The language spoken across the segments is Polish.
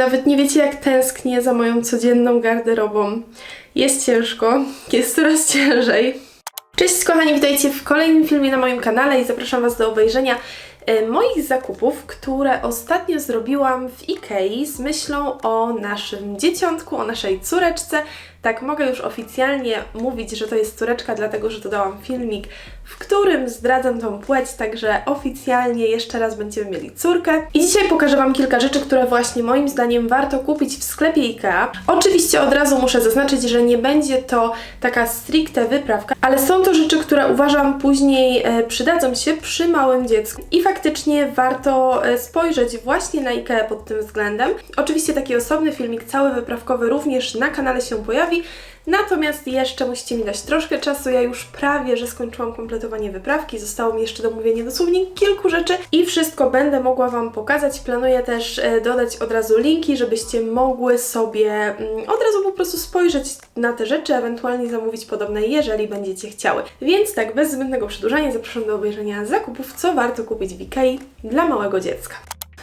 nawet nie wiecie jak tęsknię za moją codzienną garderobą. Jest ciężko, jest coraz ciężej. Cześć kochani, witajcie w kolejnym filmie na moim kanale i zapraszam Was do obejrzenia e, moich zakupów, które ostatnio zrobiłam w Ikei z myślą o naszym dzieciątku, o naszej córeczce. Tak, mogę już oficjalnie mówić, że to jest córeczka, dlatego że dodałam filmik, w którym zdradzam tą płeć, także oficjalnie jeszcze raz będziemy mieli córkę. I dzisiaj pokażę Wam kilka rzeczy, które właśnie moim zdaniem warto kupić w sklepie IKEA. Oczywiście od razu muszę zaznaczyć, że nie będzie to taka stricte wyprawka, ale są to rzeczy, które uważam później e, przydadzą się przy małym dziecku. I faktycznie warto e, spojrzeć właśnie na IKEA pod tym względem. Oczywiście taki osobny filmik, cały wyprawkowy również na kanale się pojawi, Natomiast jeszcze musicie mi dać troszkę czasu. Ja już prawie, że skończyłam kompletowanie wyprawki. Zostało mi jeszcze do mówienia dosłownie kilku rzeczy i wszystko będę mogła Wam pokazać. Planuję też e, dodać od razu linki, żebyście mogły sobie mm, od razu po prostu spojrzeć na te rzeczy, ewentualnie zamówić podobne, jeżeli będziecie chciały. Więc tak, bez zbędnego przedłużania zapraszam do obejrzenia zakupów, co warto kupić w Ikei dla małego dziecka.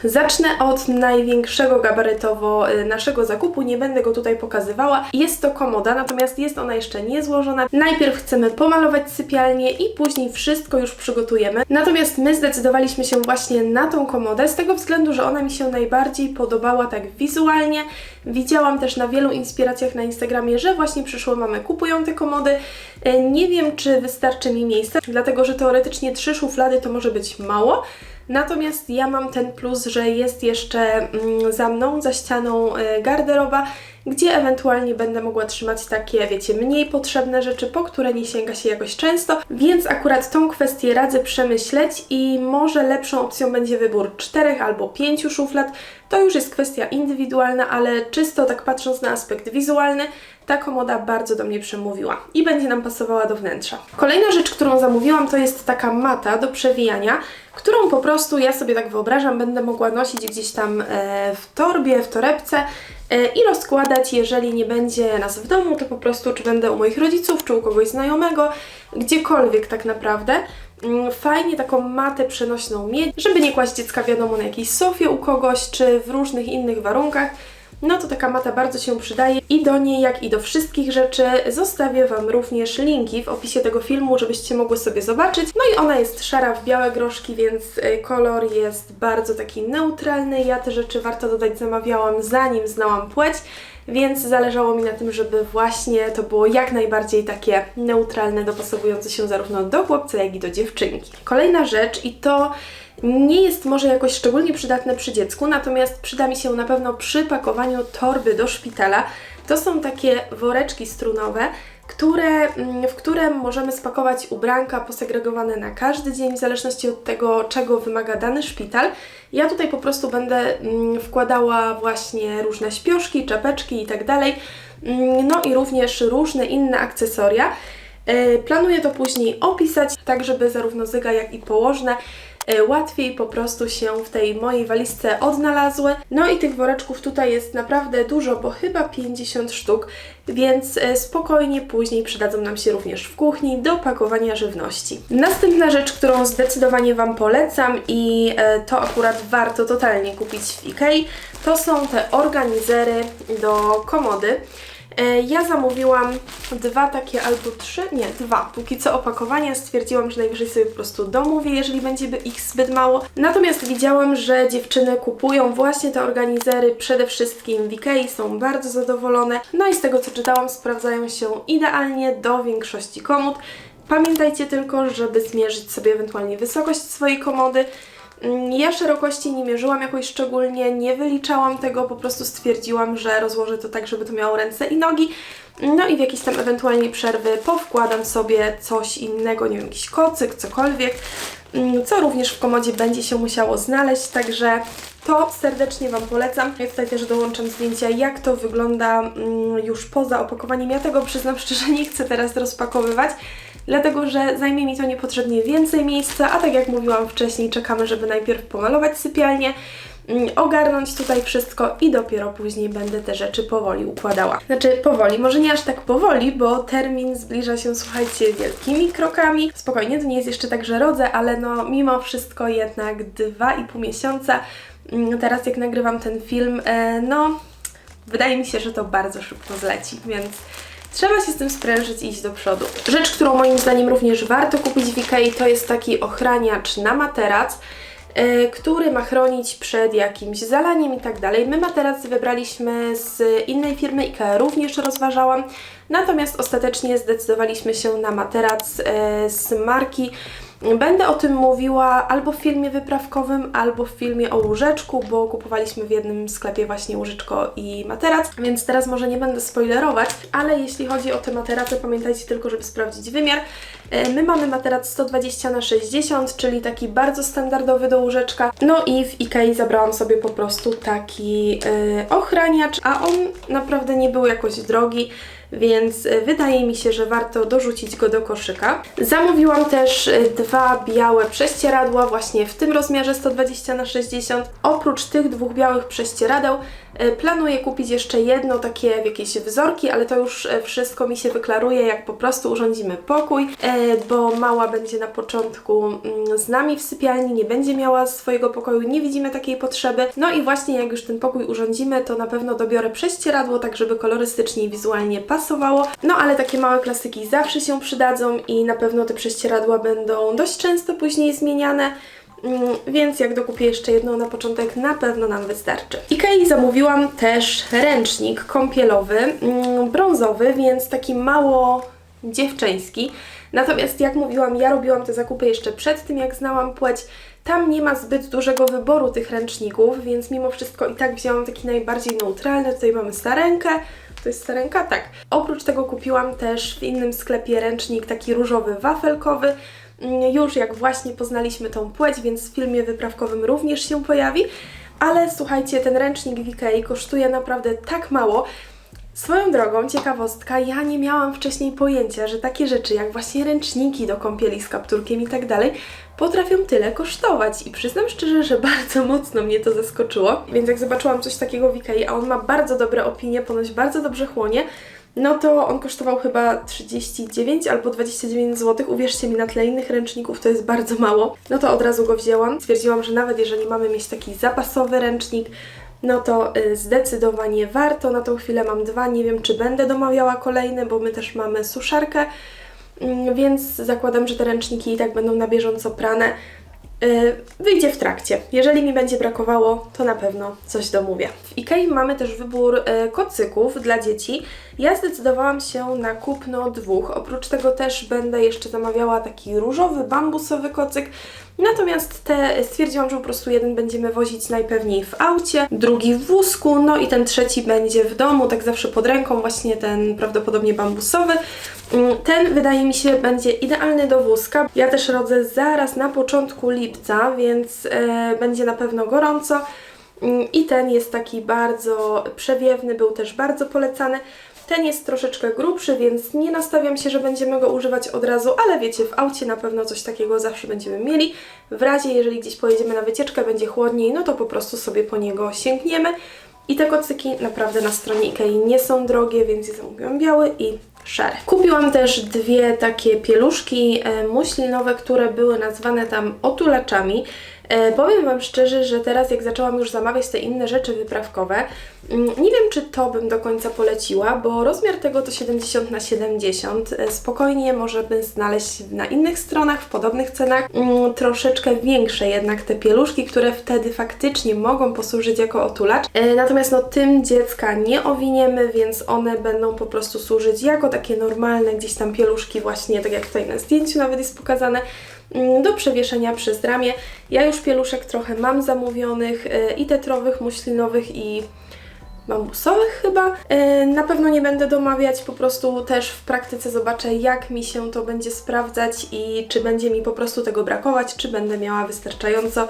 Zacznę od największego gabarytowo y, naszego zakupu, nie będę go tutaj pokazywała. Jest to komoda, natomiast jest ona jeszcze nie złożona. Najpierw chcemy pomalować sypialnię i później wszystko już przygotujemy. Natomiast my zdecydowaliśmy się właśnie na tą komodę z tego względu, że ona mi się najbardziej podobała tak wizualnie. Widziałam też na wielu inspiracjach na Instagramie, że właśnie przyszłe mamy kupują te komody. Y, nie wiem, czy wystarczy mi miejsca, dlatego że teoretycznie trzy szuflady to może być mało. Natomiast ja mam ten plus, że jest jeszcze mm, za mną, za ścianą e, garderoba, gdzie ewentualnie będę mogła trzymać takie, wiecie, mniej potrzebne rzeczy, po które nie sięga się jakoś często, więc akurat tą kwestię radzę przemyśleć i może lepszą opcją będzie wybór czterech albo pięciu szuflad. To już jest kwestia indywidualna, ale czysto tak patrząc na aspekt wizualny, ta komoda bardzo do mnie przemówiła i będzie nam pasowała do wnętrza. Kolejna rzecz, którą zamówiłam, to jest taka mata do przewijania, którą po prostu ja sobie tak wyobrażam, będę mogła nosić gdzieś tam e, w torbie, w torebce e, i rozkładać, jeżeli nie będzie nas w domu, to po prostu czy będę u moich rodziców, czy u kogoś znajomego, gdziekolwiek tak naprawdę. Mm, fajnie taką matę przenośną mieć, żeby nie kłaść dziecka wiadomo na jakiejś sofie u kogoś, czy w różnych innych warunkach no to taka mata bardzo się przydaje i do niej, jak i do wszystkich rzeczy zostawię Wam również linki w opisie tego filmu, żebyście mogły sobie zobaczyć. No i ona jest szara w białe groszki, więc y, kolor jest bardzo taki neutralny. Ja te rzeczy warto dodać zamawiałam zanim znałam płeć, więc zależało mi na tym, żeby właśnie to było jak najbardziej takie neutralne, dopasowujące się zarówno do chłopca, jak i do dziewczynki. Kolejna rzecz i to nie jest może jakoś szczególnie przydatne przy dziecku, natomiast przyda mi się na pewno przy pakowaniu torby do szpitala. To są takie woreczki strunowe, które, mm, w które możemy spakować ubranka posegregowane na każdy dzień, w zależności od tego, czego wymaga dany szpital. Ja tutaj po prostu będę mm, wkładała właśnie różne śpioszki, czapeczki i tak mm, no i również różne inne akcesoria. E, planuję to później opisać, tak żeby zarówno zyga, jak i położne łatwiej po prostu się w tej mojej walizce odnalazły. No i tych woreczków tutaj jest naprawdę dużo, bo chyba 50 sztuk, więc e, spokojnie później przydadzą nam się również w kuchni do pakowania żywności. Następna rzecz, którą zdecydowanie Wam polecam i e, to akurat warto totalnie kupić w Ikei, to są te organizery do komody. E, ja zamówiłam dwa takie albo trzy, nie, dwa. Póki co opakowania stwierdziłam, że najwyżej sobie po prostu domówię, jeżeli będzie ich zbyt mało. Natomiast widziałam, że dziewczyny kupują właśnie te organizery przede wszystkim w Ikei, są bardzo zadowolone. No i z tego co czytałam, sprawdzają się idealnie do większości komód. Pamiętajcie tylko, żeby zmierzyć sobie ewentualnie wysokość swojej komody, ja szerokości nie mierzyłam jakoś szczególnie, nie wyliczałam tego, po prostu stwierdziłam, że rozłożę to tak, żeby to miało ręce i nogi. No i w jakieś tam ewentualnie przerwy powkładam sobie coś innego, nie wiem, jakiś kocyk, cokolwiek, mm, co również w komodzie będzie się musiało znaleźć, także to serdecznie Wam polecam. Ja tutaj też dołączam zdjęcia, jak to wygląda mm, już poza opakowaniem. Ja tego przyznam szczerze nie chcę teraz rozpakowywać, dlatego że zajmie mi to niepotrzebnie więcej miejsca, a tak jak mówiłam wcześniej, czekamy, żeby najpierw pomalować sypialnię, mm, ogarnąć tutaj wszystko i dopiero później będę te rzeczy powoli układała. Znaczy powoli, może nie aż tak powoli, bo termin zbliża się, słuchajcie, wielkimi krokami. Spokojnie, to nie jest jeszcze tak, że rodzę, ale no mimo wszystko jednak dwa i pół miesiąca mm, teraz jak nagrywam ten film, e, no wydaje mi się, że to bardzo szybko zleci, więc trzeba się z tym sprężyć i iść do przodu. Rzecz, którą moim zdaniem również warto kupić w Ikei, to jest taki ochraniacz na materac, e, który ma chronić przed jakimś zalaniem i tak dalej. My materac wybraliśmy z innej firmy, IKEA również rozważałam, natomiast ostatecznie zdecydowaliśmy się na materac e, z marki Będę o tym mówiła albo w filmie wyprawkowym, albo w filmie o łóżeczku, bo kupowaliśmy w jednym sklepie właśnie łóżeczko i materac, więc teraz może nie będę spoilerować, ale jeśli chodzi o te materace, pamiętajcie tylko, żeby sprawdzić wymiar. E, my mamy materac 120 na 60, czyli taki bardzo standardowy do łóżeczka. No i w Ikei zabrałam sobie po prostu taki yy, ochraniacz, a on naprawdę nie był jakoś drogi więc e, wydaje mi się, że warto dorzucić go do koszyka. Zamówiłam też e, dwa białe prześcieradła właśnie w tym rozmiarze 120 na 60. Oprócz tych dwóch białych prześcieradeł E, planuję kupić jeszcze jedno takie w jakieś wzorki, ale to już wszystko mi się wyklaruje, jak po prostu urządzimy pokój, bo mała będzie na początku mm, z nami w sypialni, nie będzie miała swojego pokoju, nie widzimy takiej potrzeby. No i właśnie jak już ten pokój urządzimy, to na pewno dobiorę prześcieradło, tak żeby kolorystycznie i wizualnie pasowało. No ale takie małe klasyki zawsze się przydadzą i na pewno te prześcieradła będą dość często później zmieniane. Mm, więc jak dokupię jeszcze jedną na początek, na pewno nam wystarczy. Ikei zamówiłam też ręcznik kąpielowy, mm, brązowy, więc taki mało dziewczęski. Natomiast jak mówiłam, ja robiłam te zakupy jeszcze przed tym, jak znałam płeć. Tam nie ma zbyt dużego wyboru tych ręczników, więc mimo wszystko i tak wzięłam taki najbardziej neutralny. Tutaj mamy starenkę, to jest starenka? Tak. Oprócz tego kupiłam też w innym sklepie ręcznik taki różowy, wafelkowy. Mm, już jak właśnie poznaliśmy tą płeć, więc w filmie wyprawkowym również się pojawi. Ale słuchajcie, ten ręcznik w kosztuje naprawdę tak mało. Swoją drogą, ciekawostka, ja nie miałam wcześniej pojęcia, że takie rzeczy jak właśnie ręczniki do kąpieli z kapturkiem i tak dalej potrafią tyle kosztować i przyznam szczerze, że bardzo mocno mnie to zaskoczyło. Więc jak zobaczyłam coś takiego w Ikei, a on ma bardzo dobre opinie, ponoć bardzo dobrze chłonie, no to on kosztował chyba 39 albo 29 zł. Uwierzcie mi, na tle innych ręczników to jest bardzo mało. No to od razu go wzięłam. Stwierdziłam, że nawet jeżeli mamy mieć taki zapasowy ręcznik, no to y, zdecydowanie warto. Na tą chwilę mam dwa, nie wiem czy będę domawiała kolejne, bo my też mamy suszarkę, więc zakładam, że te ręczniki i tak będą na bieżąco prane. Y, wyjdzie w trakcie. Jeżeli mi będzie brakowało, to na pewno coś domówię. W Ikei mamy też wybór y, kocyków dla dzieci. Ja zdecydowałam się na kupno dwóch. Oprócz tego też będę jeszcze zamawiała taki różowy, bambusowy kocyk. Natomiast te stwierdziłam, że po prostu jeden będziemy wozić najpewniej w aucie, drugi w wózku, no i ten trzeci będzie w domu, tak zawsze pod ręką, właśnie ten prawdopodobnie bambusowy. Mm, ten wydaje mi się będzie idealny do wózka. Ja też rodzę zaraz na początku lipca, więc e, będzie na pewno gorąco. Mm, I ten jest taki bardzo przewiewny, był też bardzo polecany. Ten jest troszeczkę grubszy, więc nie nastawiam się, że będziemy go używać od razu, ale wiecie, w aucie na pewno coś takiego zawsze będziemy mieli. W razie, jeżeli gdzieś pojedziemy na wycieczkę, będzie chłodniej, no to po prostu sobie po niego sięgniemy. I te kocyki naprawdę na stronie Ikei nie są drogie, więc je zamówiłam biały i szary. Kupiłam też dwie takie pieluszki e, muślinowe, które były nazwane tam otulaczami. E, powiem Wam szczerze, że teraz jak zaczęłam już zamawiać te inne rzeczy wyprawkowe, mm, nie wiem czy to bym do końca poleciła, bo rozmiar tego to 70 na 70. E, spokojnie możemy znaleźć na innych stronach w podobnych cenach mm, troszeczkę większe jednak te pieluszki, które wtedy faktycznie mogą posłużyć jako otulacz. E, natomiast no tym dziecka nie owiniemy, więc one będą po prostu służyć jako takie normalne gdzieś tam pieluszki właśnie, tak jak tutaj na zdjęciu nawet jest pokazane, do przewieszenia przez ramię. Ja już pieluszek trochę mam zamówionych y, i tetrowych, muślinowych i bambusowych chyba. Y, na pewno nie będę domawiać, po prostu też w praktyce zobaczę jak mi się to będzie sprawdzać i czy będzie mi po prostu tego brakować, czy będę miała wystarczająco.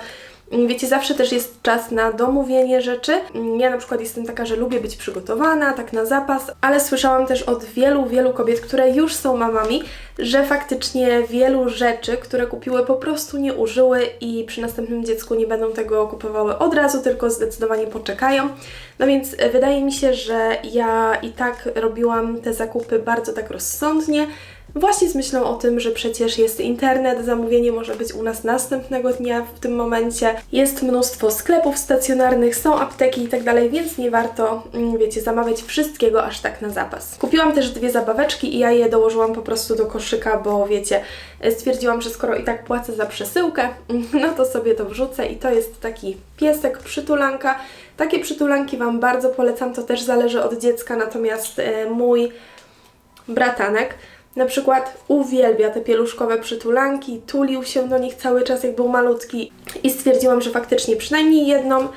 Wiecie, zawsze też jest czas na domówienie rzeczy. Ja na przykład jestem taka, że lubię być przygotowana, tak na zapas, ale słyszałam też od wielu, wielu kobiet, które już są mamami, że faktycznie wielu rzeczy, które kupiły, po prostu nie użyły i przy następnym dziecku nie będą tego kupowały od razu, tylko zdecydowanie poczekają. No więc wydaje mi się, że ja i tak robiłam te zakupy bardzo tak rozsądnie, Właśnie z myślą o tym, że przecież jest internet, zamówienie może być u nas następnego dnia w tym momencie. Jest mnóstwo sklepów stacjonarnych, są apteki i tak więc nie warto, mm, wiecie, zamawiać wszystkiego aż tak na zapas. Kupiłam też dwie zabaweczki i ja je dołożyłam po prostu do koszyka, bo wiecie, stwierdziłam, że skoro i tak płacę za przesyłkę, no to sobie to wrzucę i to jest taki piesek, przytulanka. Takie przytulanki Wam bardzo polecam, to też zależy od dziecka, natomiast e, mój bratanek na przykład uwielbia te pieluszkowe przytulanki, tulił się do nich cały czas jak był malutki i stwierdziłam, że faktycznie przynajmniej jedną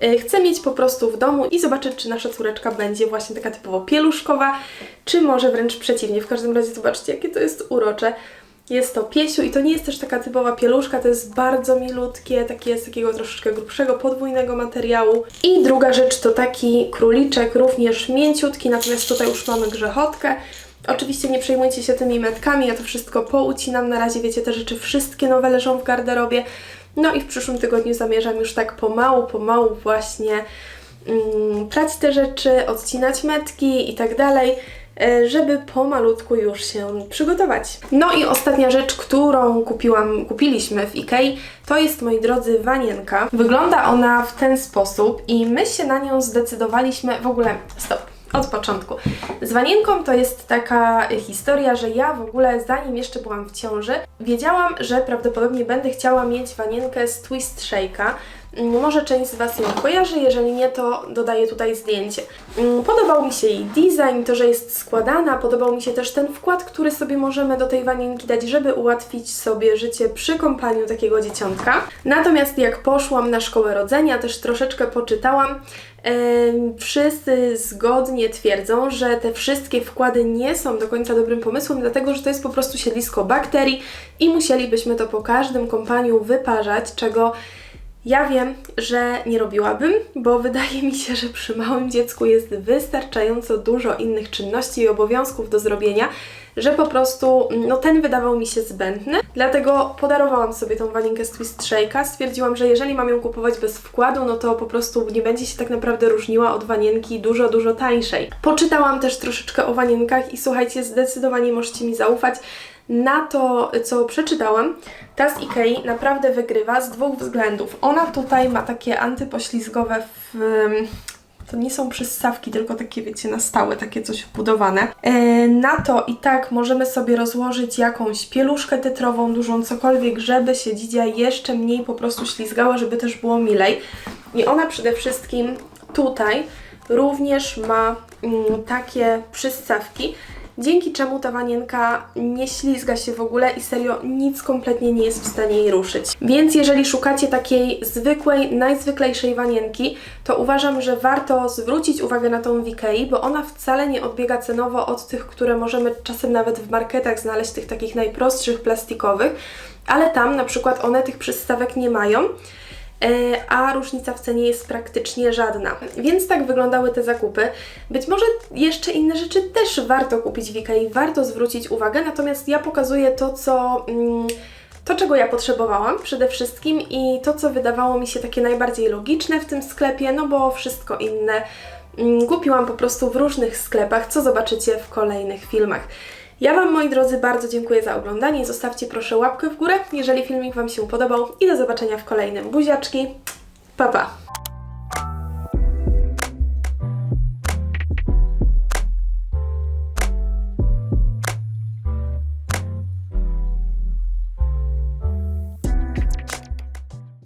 e, chcę mieć po prostu w domu i zobaczyć, czy nasza córeczka będzie właśnie taka typowo pieluszkowa, czy może wręcz przeciwnie. W każdym razie zobaczcie, jakie to jest urocze. Jest to piesiu i to nie jest też taka typowa pieluszka, to jest bardzo milutkie, takie z takiego troszeczkę grubszego, podwójnego materiału. I druga rzecz to taki króliczek, również mięciutki, natomiast tutaj już mamy grzechotkę. Oczywiście nie przejmujcie się tymi metkami, ja to wszystko poucinam. Na razie wiecie, te rzeczy wszystkie nowe leżą w garderobie. No i w przyszłym tygodniu zamierzam już tak pomału, pomału właśnie mm, prać te rzeczy, odcinać metki i tak dalej e, żeby pomalutku już się przygotować. No i ostatnia rzecz, którą kupiłam, kupiliśmy w Ikei, to jest, moi drodzy, wanienka. Wygląda ona w ten sposób i my się na nią zdecydowaliśmy, w ogóle, stop, od początku. Z wanienką to jest taka historia, że ja w ogóle zanim jeszcze byłam w ciąży, wiedziałam, że prawdopodobnie będę chciała mieć wanienkę z Twist Shake'a. Mm, Może część z Was ją kojarzy, jeżeli nie, to dodaję tutaj zdjęcie. Mm, Podobał mi się jej design, to, że jest składana, podobał mi się też ten wkład, który sobie możemy do tej wanienki dać, żeby ułatwić sobie życie przy kąpaniu takiego dzieciątka. Natomiast jak poszłam na szkołę rodzenia, też troszeczkę poczytałam, wszyscy zgodnie twierdzą, że te wszystkie wkłady nie są do końca dobrym pomysłem, dlatego że to jest po prostu siedlisko bakterii i musielibyśmy to po każdym kąpaniu wyparzać, czego ja wiem, że nie robiłabym, bo wydaje mi się, że przy małym dziecku jest wystarczająco dużo innych czynności i obowiązków do zrobienia, że po prostu no, ten wydawał mi się zbędny. Dlatego podarowałam sobie tą wanienkę z Twist Shake'a. Stwierdziłam, że jeżeli mam ją kupować bez wkładu, no to po prostu nie będzie się tak naprawdę różniła od wanienki dużo, dużo tańszej. Poczytałam też troszeczkę o wanienkach i słuchajcie, zdecydowanie możecie mi zaufać na to, co przeczytałam, ta z Ikei naprawdę wygrywa z dwóch względów. Ona tutaj ma takie antypoślizgowe w... To nie są przyssawki, tylko takie, wiecie, na stałe, takie coś wbudowane. E, na to i tak możemy sobie rozłożyć jakąś pieluszkę tetrową, dużą, cokolwiek, żeby się dzidzia jeszcze mniej po prostu ślizgała, żeby też było milej. I ona przede wszystkim tutaj również ma mm, takie przyssawki, dzięki czemu ta wanienka nie ślizga się w ogóle i serio nic kompletnie nie jest w stanie jej ruszyć. Więc jeżeli szukacie takiej zwykłej, najzwyklejszej wanienki, to uważam, że warto zwrócić uwagę na tą w Ikei, bo ona wcale nie odbiega cenowo od tych, które możemy czasem nawet w marketach znaleźć, tych takich najprostszych plastikowych, ale tam na przykład one tych przystawek nie mają a różnica w cenie jest praktycznie żadna. Więc tak wyglądały te zakupy. Być może jeszcze inne rzeczy też warto kupić w Ikei, warto zwrócić uwagę, natomiast ja pokazuję to, co... Mm, to, czego ja potrzebowałam przede wszystkim i to, co wydawało mi się takie najbardziej logiczne w tym sklepie, no bo wszystko inne mm, kupiłam po prostu w różnych sklepach, co zobaczycie w kolejnych filmach. Ja Wam, moi drodzy, bardzo dziękuję za oglądanie. Zostawcie proszę łapkę w górę, jeżeli filmik Wam się podobał i do zobaczenia w kolejnym. Buziaczki, pa pa!